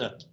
Evet.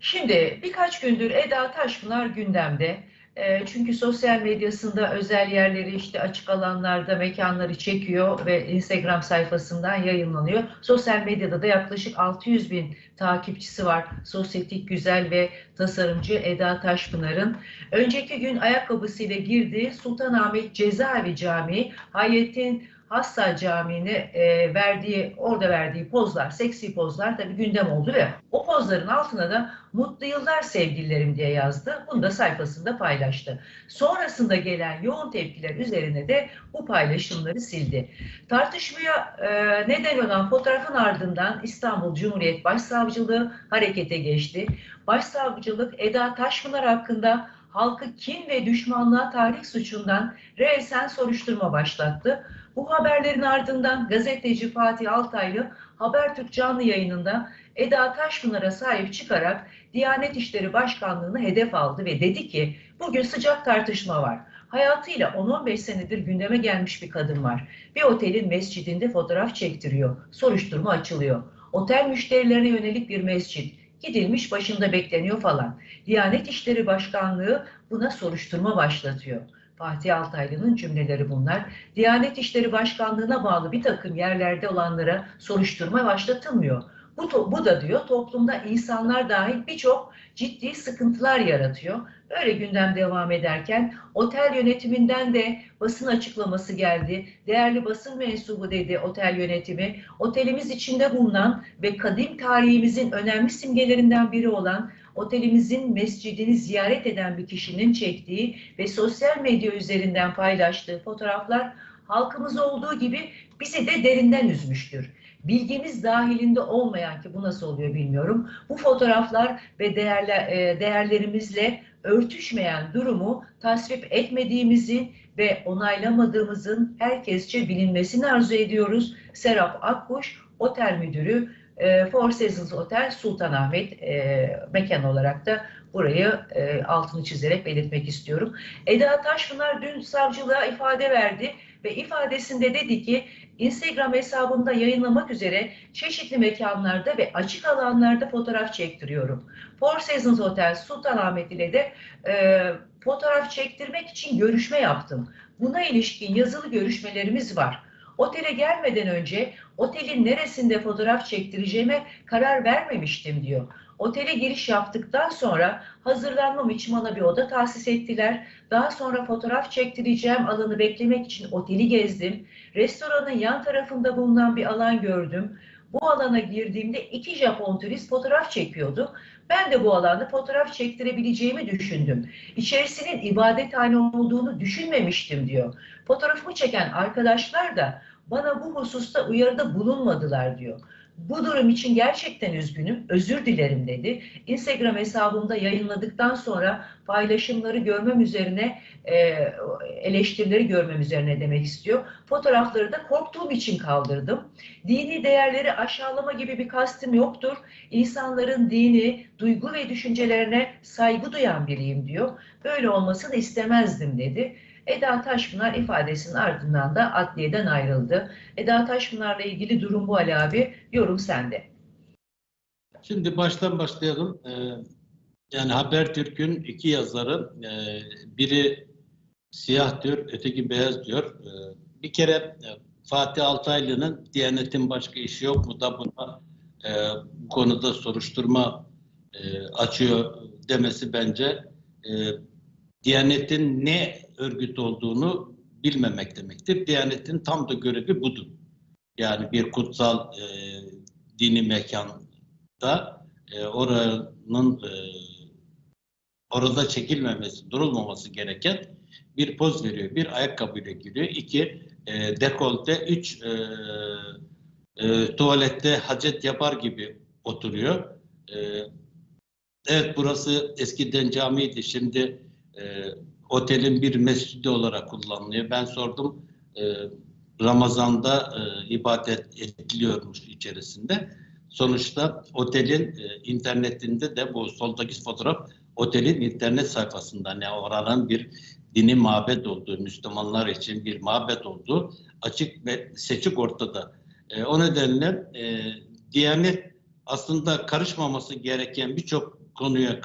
Şimdi birkaç gündür Eda Taşpınar gündemde. E, çünkü sosyal medyasında özel yerleri işte açık alanlarda mekanları çekiyor ve Instagram sayfasından yayınlanıyor. Sosyal medyada da yaklaşık 600 bin takipçisi var. Sosyetik, güzel ve tasarımcı Eda Taşpınar'ın. Önceki gün ayakkabısıyla girdiği Sultanahmet Cezaevi Camii Hayettin Hassa Camii'ne e, verdiği, orada verdiği pozlar, seksi pozlar tabii gündem oldu ve o pozların altına da mutlu yıllar sevgililerim diye yazdı. Bunu da sayfasında paylaştı. Sonrasında gelen yoğun tepkiler üzerine de bu paylaşımları sildi. Tartışmaya e, neden olan fotoğrafın ardından İstanbul Cumhuriyet Başsavcılığı harekete geçti. Başsavcılık Eda Taşpınar hakkında halkı kin ve düşmanlığa tahrik suçundan resen soruşturma başlattı. Bu haberlerin ardından gazeteci Fatih Altaylı Habertürk canlı yayınında Eda Taşpınar'a sahip çıkarak Diyanet İşleri Başkanlığı'nı hedef aldı ve dedi ki bugün sıcak tartışma var. Hayatıyla 10-15 senedir gündeme gelmiş bir kadın var. Bir otelin mescidinde fotoğraf çektiriyor. Soruşturma açılıyor. Otel müşterilerine yönelik bir mescit. Gidilmiş başında bekleniyor falan. Diyanet İşleri Başkanlığı buna soruşturma başlatıyor. Fatih Altaylı'nın cümleleri bunlar. Diyanet İşleri Başkanlığı'na bağlı bir takım yerlerde olanlara soruşturma başlatılmıyor. Bu, bu da diyor toplumda insanlar dahil birçok ciddi sıkıntılar yaratıyor. Böyle gündem devam ederken otel yönetiminden de basın açıklaması geldi. Değerli basın mensubu dedi otel yönetimi. Otelimiz içinde bulunan ve kadim tarihimizin önemli simgelerinden biri olan otelimizin mescidini ziyaret eden bir kişinin çektiği ve sosyal medya üzerinden paylaştığı fotoğraflar halkımız olduğu gibi bizi de derinden üzmüştür. Bilgimiz dahilinde olmayan ki bu nasıl oluyor bilmiyorum. Bu fotoğraflar ve değerler, e, değerlerimizle örtüşmeyen durumu tasvip etmediğimizi ve onaylamadığımızın herkesçe bilinmesini arzu ediyoruz. Serap Akkuş, otel müdürü e, Four Seasons Otel Sultanahmet e, mekan olarak da burayı e, altını çizerek belirtmek istiyorum. Eda Taşpınar dün savcılığa ifade verdi ve ifadesinde dedi ki Instagram hesabımda yayınlamak üzere çeşitli mekanlarda ve açık alanlarda fotoğraf çektiriyorum. Four Seasons Hotel Sultanahmet ile de e, fotoğraf çektirmek için görüşme yaptım. Buna ilişkin yazılı görüşmelerimiz var. Otele gelmeden önce otelin neresinde fotoğraf çektireceğime karar vermemiştim diyor. Otele giriş yaptıktan sonra hazırlanmam için bana bir oda tahsis ettiler. Daha sonra fotoğraf çektireceğim alanı beklemek için oteli gezdim. Restoranın yan tarafında bulunan bir alan gördüm. Bu alana girdiğimde iki Japon turist fotoğraf çekiyordu. Ben de bu alanda fotoğraf çektirebileceğimi düşündüm. İçerisinin ibadethane olduğunu düşünmemiştim diyor. Fotoğrafımı çeken arkadaşlar da bana bu hususta uyarıda bulunmadılar diyor. Bu durum için gerçekten üzgünüm, özür dilerim dedi. Instagram hesabımda yayınladıktan sonra paylaşımları görmem üzerine, e, eleştirileri görmem üzerine demek istiyor. Fotoğrafları da korktuğum için kaldırdım. Dini değerleri aşağılama gibi bir kastım yoktur. İnsanların dini, duygu ve düşüncelerine saygı duyan biriyim diyor. Böyle olmasını istemezdim dedi. Eda Taşpınar ifadesinin ardından da adliyeden ayrıldı. Eda Taşpınar'la ilgili durum bu Ali abi. Yorum sende. Şimdi baştan başlayalım. Ee, yani Habertürk'ün iki yazarı, e, biri siyah diyor, öteki beyaz diyor. Ee, bir kere e, Fatih Altaylı'nın Diyanet'in başka işi yok mu da buna e, bu konuda soruşturma e, açıyor demesi bence e, Diyanet'in ne örgüt olduğunu bilmemek demektir. Diyanet'in tam da görevi budur. Yani bir kutsal e, dini mekanda e, oranın e, orada çekilmemesi, durulmaması gereken bir poz veriyor. Bir ayakkabıyla giriyor. İki, e, dekolte. Üç, e, e, tuvalette hacet yapar gibi oturuyor. E, evet burası eskiden camiydi. Şimdi e, otelin bir mescidi olarak kullanılıyor. Ben sordum e, Ramazan'da e, ibadet ediliyormuş içerisinde. Sonuçta otelin e, internetinde de bu soldaki fotoğraf otelin internet sayfasında ne yani oranın bir dini mabet olduğu, Müslümanlar için bir mabet olduğu açık ve seçik ortada. E, o nedenle e, Diyanet aslında karışmaması gereken birçok konuya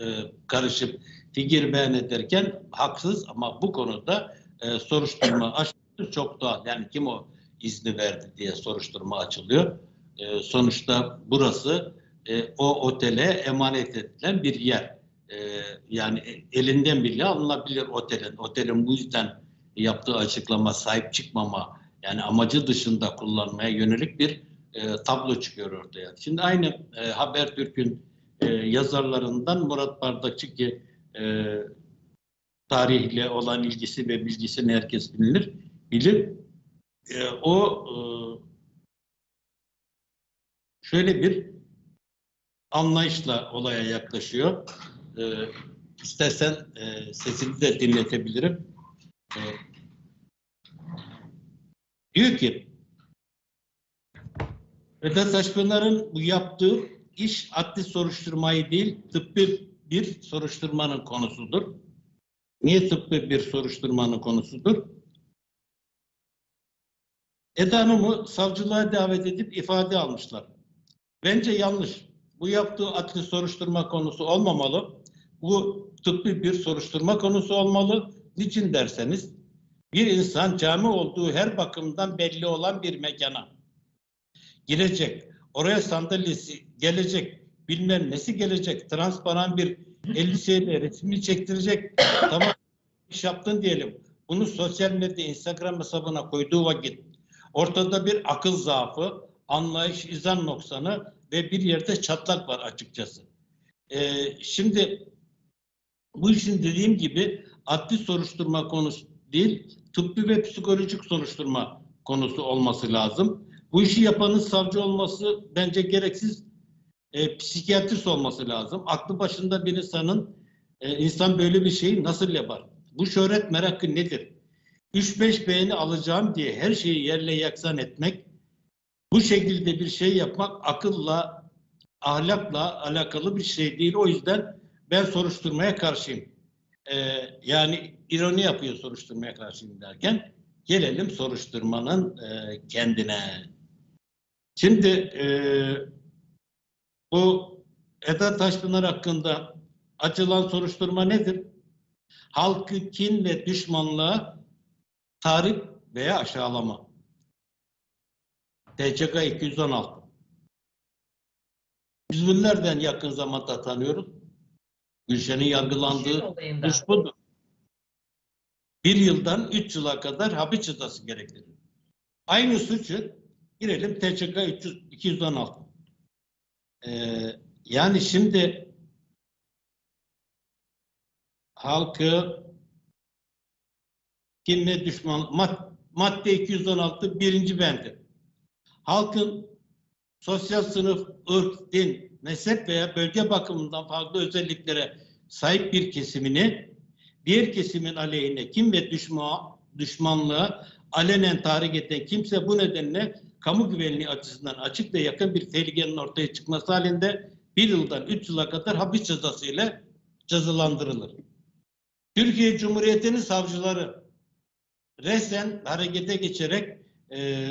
e, karışıp fikir beyan ederken haksız ama bu konuda e, soruşturma açıldı çok doğal. Yani kim o izni verdi diye soruşturma açılıyor. E, sonuçta burası e, o otele emanet edilen bir yer. E, yani elinden bile alınabilir otelin. Otelin bu yüzden yaptığı açıklama sahip çıkmama yani amacı dışında kullanmaya yönelik bir e, tablo çıkıyor ortaya. Şimdi aynı e, Habertürk'ün e, yazarlarından Murat Bardakçı ki e, tarihle olan ilgisi ve bilgisini herkes bilir. bilir. E, o e, şöyle bir anlayışla olaya yaklaşıyor. E, istersen e, sesini de dinletebilirim. E, diyor ki Vedat Taşpınar'ın bu yaptığı iş adli soruşturmayı değil tıbbi bir soruşturmanın konusudur. Niye tıbbi bir soruşturmanın konusudur? Eda Hanım'ı savcılığa davet edip ifade almışlar. Bence yanlış. Bu yaptığı adli soruşturma konusu olmamalı. Bu tıbbi bir soruşturma konusu olmalı. Niçin derseniz bir insan cami olduğu her bakımdan belli olan bir mekana girecek. Oraya sandalyesi gelecek. Bilmem nesi gelecek. Transparan bir elbiseyle resmini çektirecek. tamam iş yaptın diyelim. Bunu sosyal medya Instagram hesabına koyduğu vakit ortada bir akıl zaafı, anlayış, izan noksanı ve bir yerde çatlak var açıkçası. Ee, şimdi bu işin dediğim gibi adli soruşturma konusu değil, tıbbi ve psikolojik soruşturma konusu olması lazım. Bu işi yapanın savcı olması bence gereksiz e, psikiyatrist olması lazım. Aklı başında bir insanın e, insan böyle bir şeyi nasıl yapar? Bu şöhret merakı nedir? 3-5 beğeni alacağım diye her şeyi yerle yaksan etmek, bu şekilde bir şey yapmak akılla, ahlakla alakalı bir şey değil. O yüzden ben soruşturmaya karşıyım. Ee, yani ironi yapıyor soruşturmaya karşıyım derken gelelim soruşturmanın e, kendine. Şimdi e, bu Eda Taşpınar hakkında açılan soruşturma nedir? Halkı kin ve düşmanlığa tarif veya aşağılama. TCK 216. Biz bunlardan yakın zamanda tanıyoruz. Gülşen'in yargılandığı suç budur. Bir yıldan üç yıla kadar hapis cezası gerektirir. Aynı suçu girelim TCK 300, 216. Ee, yani şimdi halkı kim ve düşman mad, madde 216 birinci bendi. Halkın sosyal sınıf, ırk, din, mezhep veya bölge bakımından farklı özelliklere sahip bir kesimini diğer kesimin aleyhine kim ve düşman, düşmanlığa alenen tahrik eden kimse bu nedenle kamu güvenliği açısından açık ve yakın bir tehlikenin ortaya çıkması halinde bir yıldan üç yıla kadar hapis cezası ile cezalandırılır. Türkiye Cumhuriyeti'nin savcıları resen harekete geçerek e,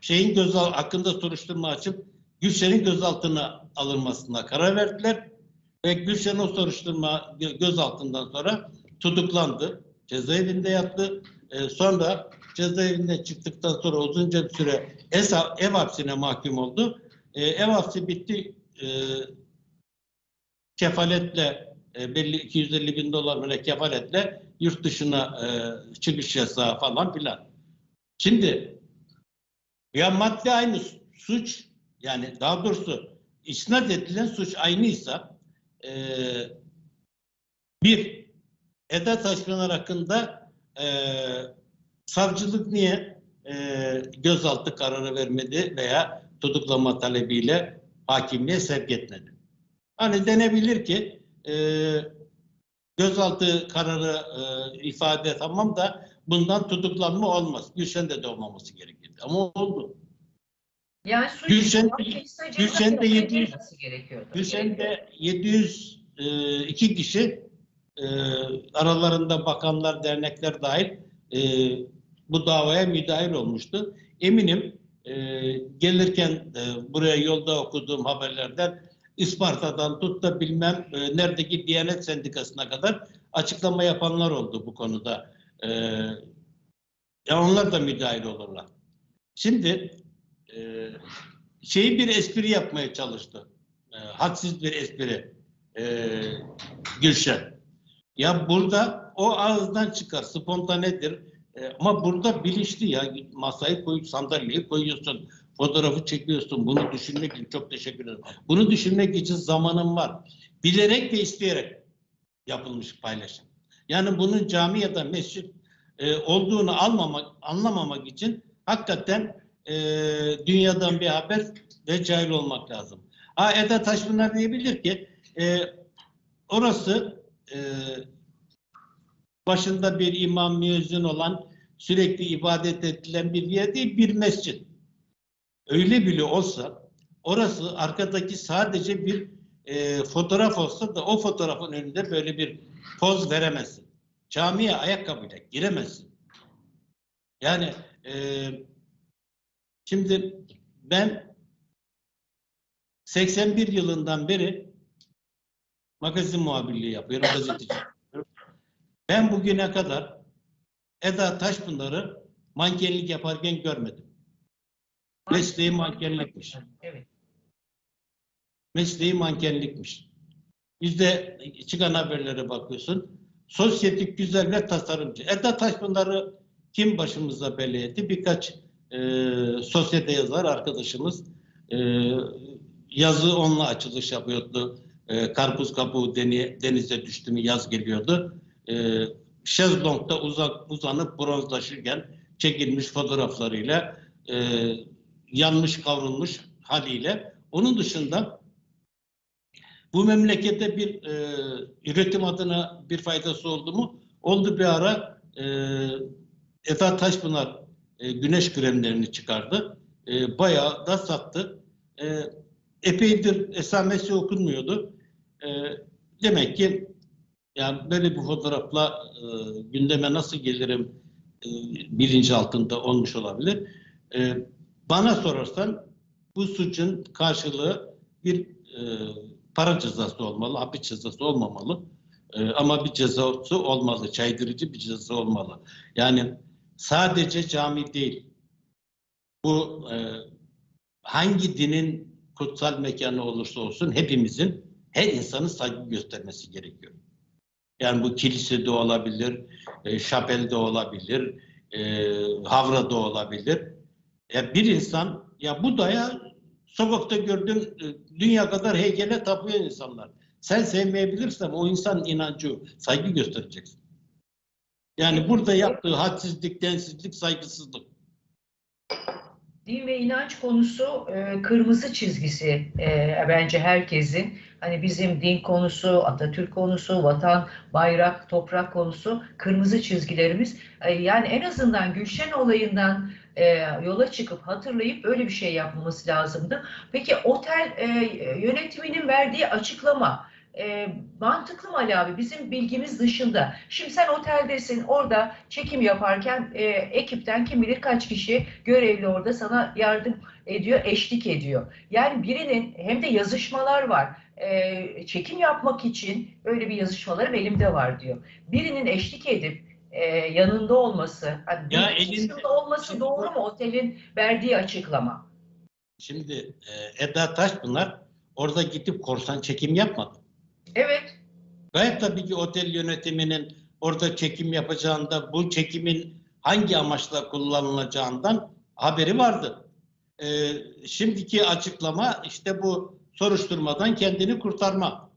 şeyin göz hakkında soruşturma açıp Gülşen'in gözaltına alınmasına karar verdiler ve Gülşen o soruşturma gözaltından sonra tutuklandı. Cezaevinde yattı. E, sonra cezaevinden çıktıktan sonra uzunca bir süre ev, hapsine mahkum oldu. E, ev hapsi bitti. E, kefaletle e, belli 250 bin dolar böyle kefaletle yurt dışına e, çıkış yasağı falan filan. Şimdi ya madde aynı suç yani daha doğrusu isnat edilen suç aynıysa e, bir Eda Taşpınar hakkında e, savcılık niye e, gözaltı kararı vermedi veya tutuklama talebiyle hakimliğe sevk etmedi? Hani denebilir ki e, gözaltı kararı e, ifade tamam da bundan tutuklanma olmaz. Gülşen'de de olmaması gerekirdi. Ama oldu. Yani suç Gülşen, Gülşen, Gülşen'de 700 gerekiyordu. Gülşen'de 702 kişi e, aralarında bakanlar, dernekler dahil e, bu davaya müdahil olmuştu. Eminim e, gelirken e, buraya yolda okuduğum haberlerden Isparta'dan tut da bilmem e, neredeki Diyanet Sendikası'na kadar açıklama yapanlar oldu bu konuda. E, ya onlar da müdahil olurlar. Şimdi e, şeyi bir espri yapmaya çalıştı. E, hadsiz bir espri. E, Gülşen. Ya burada o ağızdan çıkar, spontanedir. E, ama burada bilinçli ya. Masayı koyup sandalyeyi koyuyorsun. Fotoğrafı çekiyorsun. Bunu düşünmek için çok teşekkür ederim. Bunu düşünmek için zamanım var. Bilerek ve isteyerek yapılmış paylaşım. Yani bunun cami ya da mescit e, olduğunu almamak, anlamamak için hakikaten e, dünyadan bir haber ve cahil olmak lazım. Ha Eda Taşpınar diyebilir ki e, orası e, başında bir imam müezzin olan sürekli ibadet edilen bir yer değil bir mescit. Öyle bile olsa orası arkadaki sadece bir e, fotoğraf olsa da o fotoğrafın önünde böyle bir poz veremezsin. Camiye ayakkabıyla giremezsin. Yani e, şimdi ben 81 yılından beri magazin muhabirliği yapıyorum, gazeteci. Ben bugüne kadar Eda Taşpınar'ı mankenlik yaparken görmedim. Mesleği mankenlikmiş. Evet. Mesleği mankenlikmiş. Bizde çıkan haberlere bakıyorsun. Sosyetik güzel ve tasarımcı. Eda Taşpınar'ı kim başımıza belli etti? Birkaç e, sosyete yazar arkadaşımız e, yazı onunla açılış yapıyordu. E, karpuz kabuğu deni, denize düştü mü yaz geliyordu. E, şezlongda uzak, uzanıp bronzlaşırken çekilmiş fotoğraflarıyla e, yanmış kavrulmuş haliyle. Onun dışında bu memlekette bir e, üretim adına bir faydası oldu mu? Oldu bir ara e, Efa Taşpınar e, güneş kremlerini çıkardı. E, bayağı da sattı. E, epeydir esamesi okunmuyordu. E, demek ki yani böyle bir fotoğrafla e, gündeme nasıl gelirim e, bilinci altında olmuş olabilir. E, bana sorarsan bu suçun karşılığı bir e, para cezası olmalı, hapis cezası olmamalı. E, ama bir cezası olmalı, caydırıcı bir cezası olmalı. Yani sadece cami değil, bu e, hangi dinin kutsal mekanı olursa olsun hepimizin, her insanın saygı göstermesi gerekiyor. Yani bu kilise de olabilir, e, şapel de olabilir, e, havra da olabilir. Ya bir insan, ya bu da ya sokakta gördüğün e, dünya kadar heykele tapıyor insanlar. Sen sevmeyebilirsen o insan inancı, saygı göstereceksin. Yani burada yaptığı hadsizlik, densizlik, saygısızlık. Din ve inanç konusu e, kırmızı çizgisi e, bence herkesin. Hani bizim din konusu, Atatürk konusu, vatan, bayrak, toprak konusu kırmızı çizgilerimiz. E, yani en azından Gülşen olayından e, yola çıkıp hatırlayıp böyle bir şey yapmamız lazımdı. Peki otel e, yönetiminin verdiği açıklama mantıklı mı Ali abi? Bizim bilgimiz dışında. Şimdi sen oteldesin, orada çekim yaparken ekipten kim bilir kaç kişi görevli orada sana yardım ediyor, eşlik ediyor. Yani birinin hem de yazışmalar var. E, çekim yapmak için böyle bir yazışmalarım elimde var diyor. Birinin eşlik edip e, yanında olması, hani Ya elinde- olması doğru mu otelin verdiği açıklama? Şimdi e, Eda Taşpınar orada gidip korsan çekim yapmadı. Evet, Gayet tabii ki otel yönetiminin orada çekim yapacağında bu çekimin hangi amaçla kullanılacağından haberi vardı. Ee, şimdiki açıklama işte bu soruşturmadan kendini kurtarma.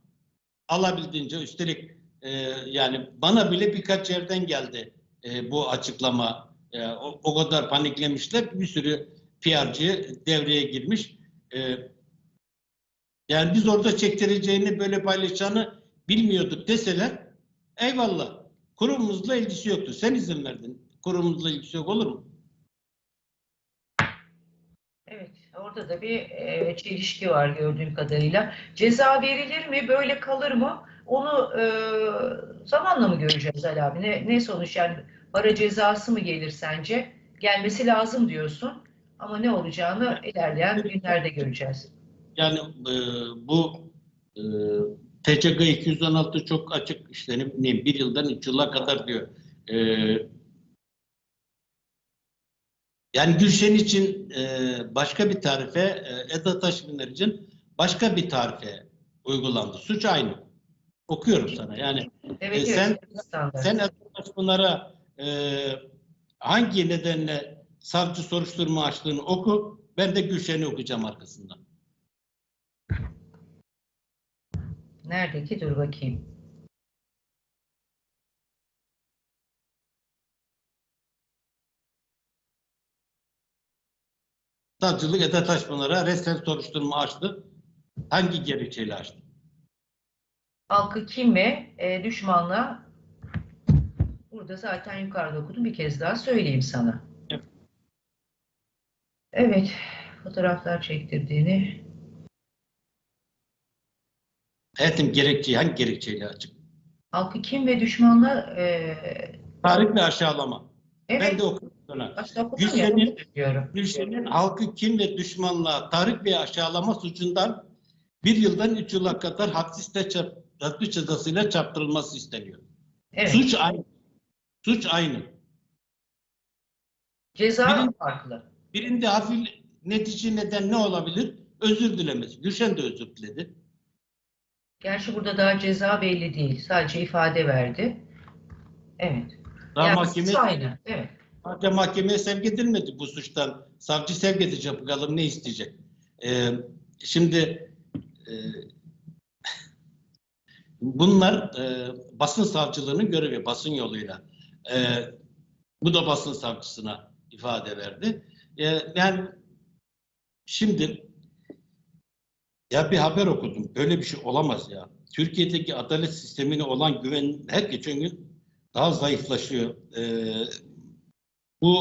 Alabildiğince üstelik e, yani bana bile birkaç yerden geldi e, bu açıklama. E, o, o kadar paniklemişler bir sürü PR'cı devreye girmiş. E, yani biz orada çektireceğini böyle paylaşacağını bilmiyorduk deseler eyvallah. Kurumumuzla ilgisi yoktu. Sen izin verdin. Kurumumuzla ilgisi yok olur mu? Evet, orada da bir e, çelişki var gördüğüm kadarıyla. Ceza verilir mi, böyle kalır mı? Onu e, zamanla mı göreceğiz Ali abi? Ne, ne sonuç yani para cezası mı gelir sence? Gelmesi lazım diyorsun. Ama ne olacağını ilerleyen günlerde göreceğiz. Yani e, bu e, TCG 216 çok açık işte ne bileyim bir yıldan üç yıla kadar diyor. E, yani Gülşen için e, başka bir tarife, e, Eda Taşpınar için başka bir tarife uygulandı. Suç aynı. Okuyorum sana. Yani Evet, E, sen- evet, sen Eda Taşpınar'a e, hangi nedenle savcı soruşturma açtığını oku. Ben de Gülşen'i okuyacağım arkasından. Nerede ki? Dur bakayım. Savcılık Eda Taşpınar'a resmen soruşturma açtı. Hangi gerekçeyle açtı? Halkı kim ve e, düşmanla burada zaten yukarıda okudum. Bir kez daha söyleyeyim sana. Evet. Evet. Fotoğraflar çektirdiğini. Hayatım gerekçeyi hangi gerekçeyle açık? Halkı kim ve düşmanla e, Tahrik ve aşağılama. Ben evet. de okudum Gülşen'in-. Gülşen'in halkı kin ve düşmanlığa, tahrik ve aşağılama suçundan bir yıldan üç yıla kadar hapiste çarp, hapis cezasıyla çarptırılması isteniyor. Evet. Suç aynı. Suç aynı. Ceza Birinci- farklı. Birinde hafif netice neden ne olabilir? Özür dilemesi. Gülşen de özür diledi. Gerçi burada daha ceza belli değil. Sadece ifade verdi. Evet. Daha yani mahkeme, aynı. Evet. Hatta mahkemeye sevk edilmedi bu suçtan. Savcı sevk edecek bakalım ne isteyecek. Ee, şimdi e, bunlar e, basın savcılığının görevi basın yoluyla. E, bu da basın savcısına ifade verdi. E, yani şimdi ya bir haber okudum. Böyle bir şey olamaz ya. Türkiye'deki adalet sistemine olan güven her geçen gün daha zayıflaşıyor. E,